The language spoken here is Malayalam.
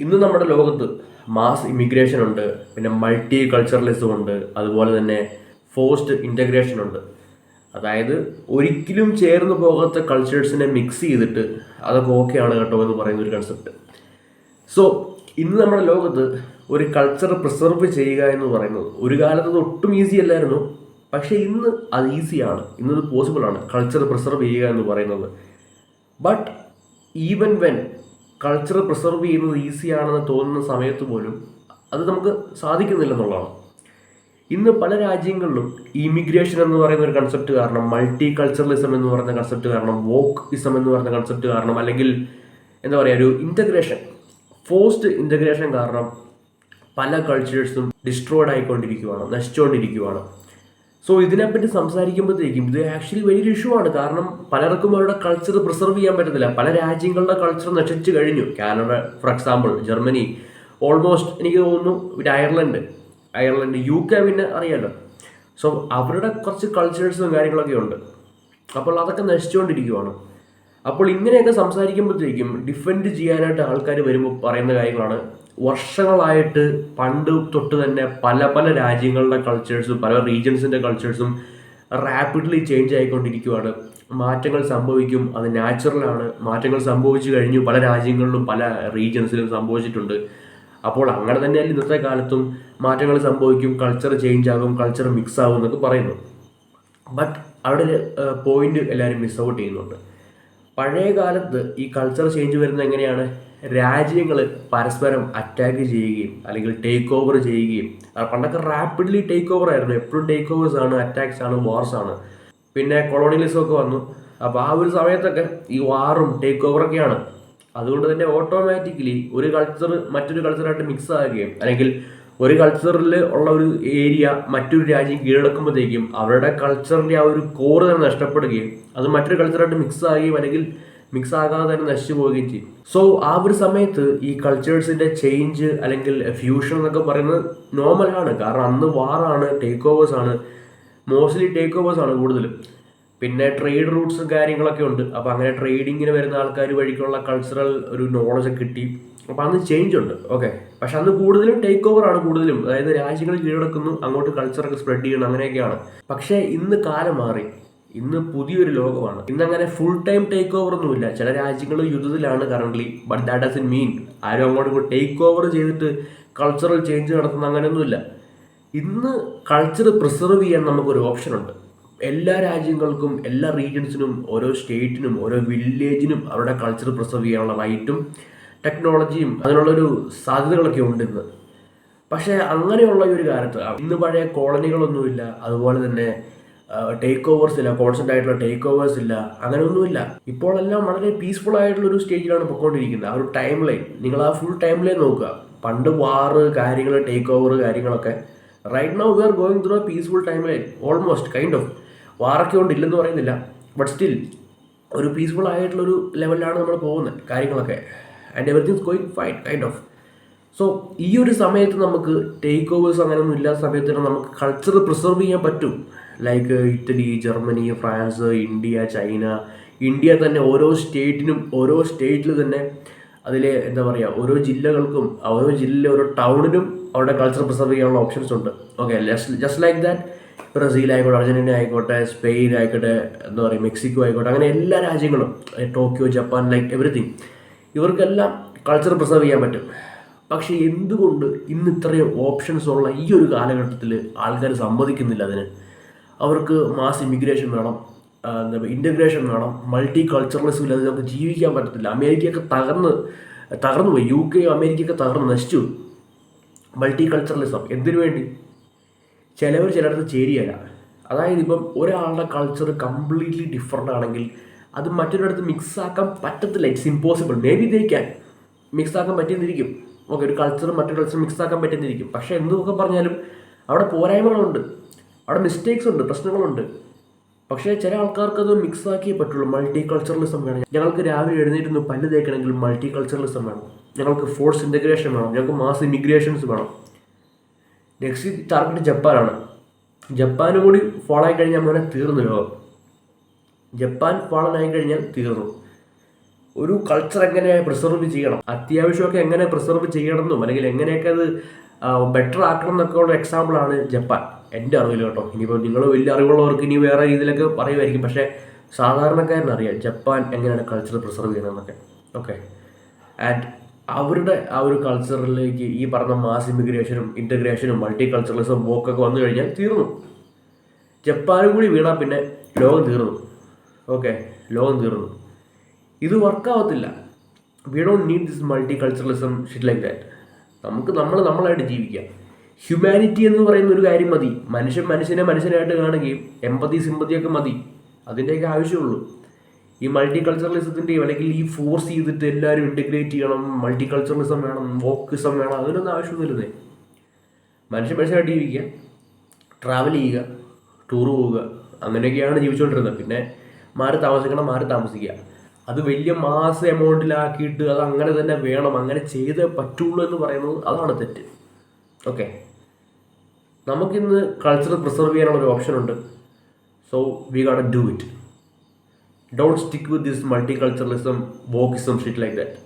ഇന്ന് നമ്മുടെ ലോകത്ത് മാസ് ഇമിഗ്രേഷൻ ഉണ്ട് പിന്നെ മൾട്ടി കൾച്ചറലിസം ഉണ്ട് അതുപോലെ തന്നെ ഫോഴ്സ്ഡ് ഇന്റഗ്രേഷൻ ഉണ്ട്. അതായത് ഒരിക്കലും ചേർന്ന് പോകാത്ത കൾച്ചേഴ്സിനെ മിക്സ് ചെയ്തിട്ട് അതൊക്കെ ഓക്കെയാണ് കേട്ടോ എന്ന് പറയുന്ന ഒരു കൺസെപ്റ്റ് സോ ഇന്ന് നമ്മുടെ ലോകത്ത് ഒരു കൾച്ചർ പ്രിസർവ് ചെയ്യുക എന്ന് പറയുന്നത് ഒരു കാലത്ത് ഒട്ടും ഈസി അല്ലായിരുന്നു പക്ഷേ ഇന്ന് അത് ഈസിയാണ് ഇന്നത് പോസിബിൾ ആണ്. കൾച്ചർ പ്രിസർവ് ചെയ്യുക എന്ന് പറയുന്നത്. But even when culture preserve ചെയ്യുന്നത് ഈസിയാണെന്ന് തോന്നുന്ന സമയത്ത് പോലും അത് നമുക്ക് സാധിക്കുന്നില്ലെന്നുള്ളതാണ്. ഇന്ന് പല രാജ്യങ്ങളിലും ഇമിഗ്രേഷൻ എന്ന് പറയുന്ന ഒരു കൺസെപ്റ്റ് കാരണം മൾട്ടി കൾച്ചറലിസം എന്ന് പറയുന്ന കൺസെപ്റ്റ് കാരണം വോക്ക് ഇസം എന്ന് പറയുന്ന കൺസെപ്റ്റ് കാരണം അല്ലെങ്കിൽ എന്താ പറയുക ഒരു ഇന്റഗ്രേഷൻ ഫോഴ്സ്ഡ് ഇന്റഗ്രേഷൻ കാരണം പല കൾച്ചേഴ്സും ഡിസ്ട്രോയ്ഡ് ആയിക്കൊണ്ടിരിക്കുകയാണ് നശിച്ചുകൊണ്ടിരിക്കുകയാണ് സോ ഇതിനെപ്പറ്റി സംസാരിക്കുമ്പോഴത്തേക്കും ഇത് ആക്ച്വലി വലിയൊരു ഇഷ്യൂ ആണ്. കാരണം പലർക്കും അവരുടെ കൾച്ചർ പ്രിസർവ് ചെയ്യാൻ പറ്റത്തില്ല. പല രാജ്യങ്ങളുടെ കൾച്ചർ നശിച്ചു കഴിഞ്ഞു. Canada for example Germany almost എനിക്ക് തോന്നുന്നു പിന്നെ അയർലൻഡ്. അയർലൻഡ് യു കെ പിന്നെ അറിയാലോ. സോ അവരുടെ കുറച്ച് കൾച്ചേഴ്സും കാര്യങ്ങളൊക്കെ ഉണ്ട്. അപ്പോൾ അതൊക്കെ നശിച്ചുകൊണ്ടിരിക്കുവാണ്. അപ്പോൾ ഇങ്ങനെയൊക്കെ സംസാരിക്കുമ്പോഴത്തേക്കും ഡിഫെൻഡ് ചെയ്യാനായിട്ട് ആൾക്കാർ വരുമ്പോൾ പറയുന്ന കാര്യങ്ങളാണ് വർഷങ്ങളായിട്ട് പണ്ട് തൊട്ട് തന്നെ പല പല രാജ്യങ്ങളുടെ കൾച്ചേഴ്സും പല റീജിയൻസിന്റെ കൾച്ചേഴ്സും റാപ്പിഡ്ലി ചേഞ്ച് ആയിക്കൊണ്ടിരിക്കുകയാണ് മാറ്റങ്ങൾ സംഭവിക്കും അത് നാച്ചുറലാണ് മാറ്റങ്ങൾ സംഭവിച്ചു കഴിഞ്ഞു പല രാജ്യങ്ങളിലും പല റീജിയൻസിലും സംഭവിച്ചിട്ടുണ്ട്. അപ്പോൾ അങ്ങനെ തന്നെയല്ല ഇന്നത്തെ കാലത്തും മാറ്റങ്ങൾ സംഭവിക്കും കൾച്ചർ ചേഞ്ച് ആകും കൾച്ചർ മിക്സ് ആകും എന്നൊക്കെ പറയുന്നു. ബട്ട് അവിടെ ഒരു പോയിന്റ് എല്ലാവരും മിസ് ഔട്ട് ചെയ്യുന്നുണ്ട്. പഴയ കാലത്ത് ഈ കൾച്ചർ ചേഞ്ച് വരുന്നത് എങ്ങനെയാണ്? രാജ്യങ്ങൾ പരസ്പരം അറ്റാക്ക് ചെയ്യുകയും അല്ലെങ്കിൽ ടേക്ക് ഓവർ ചെയ്യുകയും പണ്ടൊക്കെ റാപ്പിഡ്ലി ടേക്ക് ഓവർ ആയിരുന്നു. എപ്പോഴും ടേക്ക് ഓവേഴ്സ് ആണ് അറ്റാക്സ് ആണ് വാർസ് ആണ്. പിന്നെ കൊളോണിയലിസം ഒക്കെ വന്നു. അപ്പോൾ ആ ഒരു സമയത്തൊക്കെ ഈ വാറും ടേക്ക് ഓവറൊക്കെയാണ് അതുകൊണ്ട് തന്നെ ഓട്ടോമാറ്റിക്കലി ഒരു കൾച്ചർ മറ്റൊരു കൾച്ചറായിട്ട് മിക്സ് ആകുകയും അല്ലെങ്കിൽ ഒരു കൾച്ചറിൽ ഉള്ള ഒരു ഏരിയ മറ്റൊരു രാജ്യം കീഴടക്കുമ്പോഴത്തേക്കും അവരുടെ കൾച്ചറിന്റെ ആ ഒരു കോറ് തന്നെ നഷ്ടപ്പെടുകയും അത് മറ്റൊരു കൾച്ചറായിട്ട് മിക്സ് ആകുകയും അല്ലെങ്കിൽ മിക്സ് ആകാതെ തന്നെ നശിച്ചു പോവുകയും ചെയ്യും. സോ ആ ഒരു സമയത്ത് ഈ കൾച്ചേഴ്സിന്റെ ചേഞ്ച് അല്ലെങ്കിൽ ഫ്യൂഷൻ എന്നൊക്കെ പറയുന്നത് നോർമലാണ് കാരണം അന്ന് വാറാണ് ടേക്ക് ഓവേഴ്സ് ആണ്. മോസ്റ്റ്ലി ടേക്ക് ഓവേഴ്സ് ആണ് കൂടുതലും. പിന്നെ ട്രേഡ് റൂട്ട്സും കാര്യങ്ങളൊക്കെ ഉണ്ട്. അപ്പോൾ അങ്ങനെ ട്രേഡിങ്ങിന് വരുന്ന ആൾക്കാർ വഴിക്കുള്ള കൾച്ചറൽ ഒരു നോളജ് കിട്ടി. അപ്പോൾ അന്ന് ചേഞ്ച് ഉണ്ട്. ഓക്കെ പക്ഷെ അന്ന് കൂടുതലും ടേക്ക് ഓവർ ആണ് കൂടുതലും. അതായത് രാജ്യങ്ങൾ കീഴടക്കുന്നു അങ്ങോട്ട് കൾച്ചറൊക്കെ സ്പ്രെഡ് ചെയ്യണം അങ്ങനെയൊക്കെയാണ്. പക്ഷേ ഇന്ന് കാലം മാറി. ഇന്ന് പുതിയൊരു ലോകമാണ്. ഇന്നങ്ങനെ ഫുൾ ടൈം ടേക്ക് ഓവർ ഒന്നുമില്ല. ചില രാജ്യങ്ങൾ യുദ്ധത്തിലാണ് currently but that doesn't mean ആരും അങ്ങോട്ട് ടേക്ക് ഓവർ ചെയ്തിട്ട് കൾച്ചറൽ ചേഞ്ച് നടത്തുന്ന അങ്ങനെയൊന്നുമില്ല. ഇന്ന് കൾച്ചർ പ്രിസർവ് ചെയ്യാൻ നമുക്കൊരു ഓപ്ഷനുണ്ട് എല്ലാ രാജ്യങ്ങൾക്കും എല്ലാ റീജിയൻസിനും ഓരോ സ്റ്റേറ്റിനും ഓരോ വില്ലേജിനും അവരുടെ കൾച്ചർ പ്രിസർവ് ചെയ്യാനുള്ള റൈറ്റും ടെക്നോളജിയും അതിനുള്ളൊരു സാധ്യതകളൊക്കെ ഉണ്ട് ഇന്ന്. പക്ഷേ അങ്ങനെയുള്ള ഒരു കാലത്ത് ഇന്ന് പഴയ കോളനികളൊന്നുമില്ല അതുപോലെ തന്നെ ടേക്ക് ഓവേഴ്സ് ഇല്ല കോൺസ്റ്റന്റ് ആയിട്ടുള്ള ടേക്ക് ഓവേഴ്സ് ഇല്ല അങ്ങനെയൊന്നുമില്ല. ഇപ്പോൾ എല്ലാം വളരെ പീസ്ഫുൾ ആയിട്ടുള്ള ഒരു സ്റ്റേജിലാണ് പൊയ്ക്കൊണ്ടിരിക്കുന്നത് ആ ഒരു ടൈം ലൈൻ നിങ്ങൾ ആ ഫുൾ ടൈം ലൈൻ നോക്കുക. പണ്ട് വാറ് കാര്യങ്ങൾ ടേക്ക് ഓവർ കാര്യങ്ങളൊക്കെ. Right now we are going through a peaceful timeline almost kind of വാറൊക്കെ ഉണ്ട് ഇല്ലെന്ന് പറയുന്നില്ല. ബട്ട് സ്റ്റിൽ ഒരു പീസ്ഫുൾ ആയിട്ടുള്ളൊരു ലെവലിലാണ് നമ്മൾ പോകുന്നത് കാര്യങ്ങളൊക്കെ. And everything's going fine kind of so ഈ ഒരു സമയത്ത് നമുക്ക് ടേക്ക് ഓവേഴ്സ് അങ്ങനെയൊന്നും ഇല്ലാത്ത സമയത്ത് നമുക്ക് കൾച്ചർ പ്രിസർവ് ചെയ്യാൻ പറ്റും. Like Italy Germany France India China India തന്നെ ഓരോ സ്റ്റേറ്റിനും ഓരോ സ്റ്റേറ്റിൽ തന്നെ അതിലെ എന്താ പറയുക ഓരോ ജില്ലകൾക്കും ഓരോ ജില്ലയിലെ ഓരോ ടൗണിനും അവരുടെ കൾച്ചർ പ്രിസർവ് ചെയ്യാനുള്ള ഓപ്ഷൻസ് ഉണ്ട് okay just like that Brazil ആയിക്കോട്ടെ അർജന്റീന ആയിക്കോട്ടെ സ്പെയിൻ ആയിക്കോട്ടെ എന്താ പറയുക മെക്സിക്കോ ആയിക്കോട്ടെ അങ്ങനെ എല്ലാ രാജ്യങ്ങളും ടോക്കിയോ ജപ്പാൻ ലൈക്ക് എവറിത്തിങ് ഇവർക്കെല്ലാം കൾച്ചർ പ്രിസർവ് ചെയ്യാൻ പറ്റും. പക്ഷേ എന്തുകൊണ്ട് ഇന്ന് ഇത്രയും ഓപ്ഷൻസ് ഉള്ള ഈ ഒരു കാലഘട്ടത്തിൽ ആൾക്കാർ സമ്മതിക്കുന്നില്ല അതിന്? അവർക്ക് മാസ് ഇമിഗ്രേഷൻ വേണം. എന്താ ഇന്റഗ്രേഷൻ വേണം. മൾട്ടി കൾച്ചറലിസം ഇല്ലാതെ നമുക്ക് ജീവിക്കാൻ പറ്റത്തില്ല. അമേരിക്കയൊക്കെ തകർന്ന് തകർന്നു പോയി. യു കെയും അമേരിക്കയൊക്കെ തകർന്ന് നശിച്ചു. മൾട്ടി കൾച്ചറലിസം എന്തിനു വേണ്ടി? ചിലവർ ചിലയിടത്ത് ചേരിയല്ല. അതായത് ഇപ്പം ഒരാളുടെ കൾച്ചർ കംപ്ലീറ്റ്ലി ഡിഫറെന്റ് ആണെങ്കിൽ അത് മറ്റൊരിടത്ത് മിക്സ് ആക്കാൻ പറ്റത്തില്ല. It's impossible maybe they can mix ആക്കാൻ പറ്റിയെന്നിരിക്കും. ഓക്കെ ഒരു കൾച്ചർ മറ്റൊരു കൾച്ചർ മിക്സ് ആക്കാൻ പറ്റുന്നിരിക്കും പക്ഷേ എന്തൊക്കെ പറഞ്ഞാലും അവിടെ പോരായ്മകളുണ്ട്. അവിടെ മിസ്റ്റേക്സ് ഉണ്ട് പ്രശ്നങ്ങളുണ്ട്. പക്ഷേ ചില ആൾക്കാർക്ക് അത് മിക്സ് ആക്കിയേ പറ്റുള്ളൂ. മൾട്ടി കൾച്ചറലിസം വേണം. ഞങ്ങൾക്ക് രാവിലെ എഴുന്നേറ്റ് പല്ല് തേക്കണമെങ്കിൽ മൾട്ടി കൾച്ചറലിസം വേണം. ഞങ്ങൾക്ക് ഫോഴ്സ് ഇന്റഗ്രേഷൻ വേണം. ഞങ്ങൾക്ക് മാസ് ഇമിഗ്രേഷൻസ് വേണം. നെക്സ്റ്റ് ടാർഗറ്റ് ജപ്പാനാണ് ജപ്പാനും കൂടി ഫോളോ ആയി കഴിഞ്ഞാൽ മോനെ തീർന്നു ലോകം. ജപ്പാൻ ഫോളോ ആയി കഴിഞ്ഞാൽ തീർന്നു. ഒരു കൾച്ചർ എങ്ങനെ പ്രിസർവ് ചെയ്യണം? അത്യാവശ്യമൊക്കെ എങ്ങനെ പ്രിസർവ് ചെയ്യണമെന്നും അല്ലെങ്കിൽ എങ്ങനെയൊക്കെ അത് ബെറ്റർ ആക്കണം എന്നൊക്കെ ഉള്ള എക്സാമ്പിളാണ് ജപ്പാൻ. എന്റെ അറിവിൽ കേട്ടോ. ഇനിയിപ്പോൾ നിങ്ങൾ വലിയ അറിവുള്ളവർക്ക് ഇനി വേറെ രീതിയിലൊക്കെ പറയുമായിരിക്കും. പക്ഷേ സാധാരണക്കാരനറിയാം ജപ്പാൻ എങ്ങനെയാണ് കൾച്ചർ പ്രിസർവ് ചെയ്യണമെന്നൊക്കെ ഓക്കെ ആൻഡ് അവരുടെ ആ ഒരു കൾച്ചറിലേക്ക് ഈ പറഞ്ഞ മാസ് ഇമിഗ്രേഷനും ഇന്റഗ്രേഷനും മൾട്ടി കൾച്ചറലിസം വോക്കൊക്കെ വന്നു കഴിഞ്ഞാൽ തീർന്നു. ജപ്പാനും കൂടി വീണാൽ പിന്നെ ലോകം തീർന്നു. ഓക്കെ ലോകം തീർന്നു. ഇത് വർക്കാവത്തില്ല we don't need this multiculturalism shit like that നമുക്ക് നമ്മൾ നമ്മളായിട്ട് ജീവിക്കാം. ഹ്യൂമാനിറ്റി എന്ന് പറയുന്ന ഒരു കാര്യം മതി. മനുഷ്യൻ മനുഷ്യനെ മനുഷ്യനായിട്ട് കാണുകയും എമ്പതി സിമ്പതിയൊക്കെ മതി. അതിന്റെയൊക്കെ ആവശ്യമുള്ളൂ. ഈ മൾട്ടി കൾച്ചറലിസത്തിന്റെയും അല്ലെങ്കിൽ ഈ ഫോഴ്സ് ചെയ്തിട്ട് എല്ലാവരും ഇന്റഗ്രേറ്റ് ചെയ്യണം. മൾട്ടി കൾച്ചറലിസം വേണം വോക്കിസം വേണം അതിനൊന്നും ആവശ്യമൊന്നുമില്ലേ. മനുഷ്യൻ മനുഷ്യനായിട്ട് ജീവിക്കുക. ട്രാവൽ ചെയ്യുക. ടൂർ പോവുക. അങ്ങനെയൊക്കെയാണ് ജീവിച്ചുകൊണ്ടിരുന്നത്. പിന്നെ മാറി താമസിക്കണം മാറി താമസിക്കുക. അത് വലിയ മാസ് എമൗണ്ടിലാക്കിയിട്ട് അത് അങ്ങനെ തന്നെ വേണം അങ്ങനെ ചെയ്തേ പറ്റുള്ളൂ എന്ന് പറയുന്നത് അതാണ് തെറ്റ്. ഓക്കെ നമുക്കിന്ന് കൾച്ചർ പ്രിസർവ് ചെയ്യാനുള്ള ഒരു ഓപ്ഷൻ ഉണ്ട്. So we got do it don't stick with this multiculturalism wokeism shit like that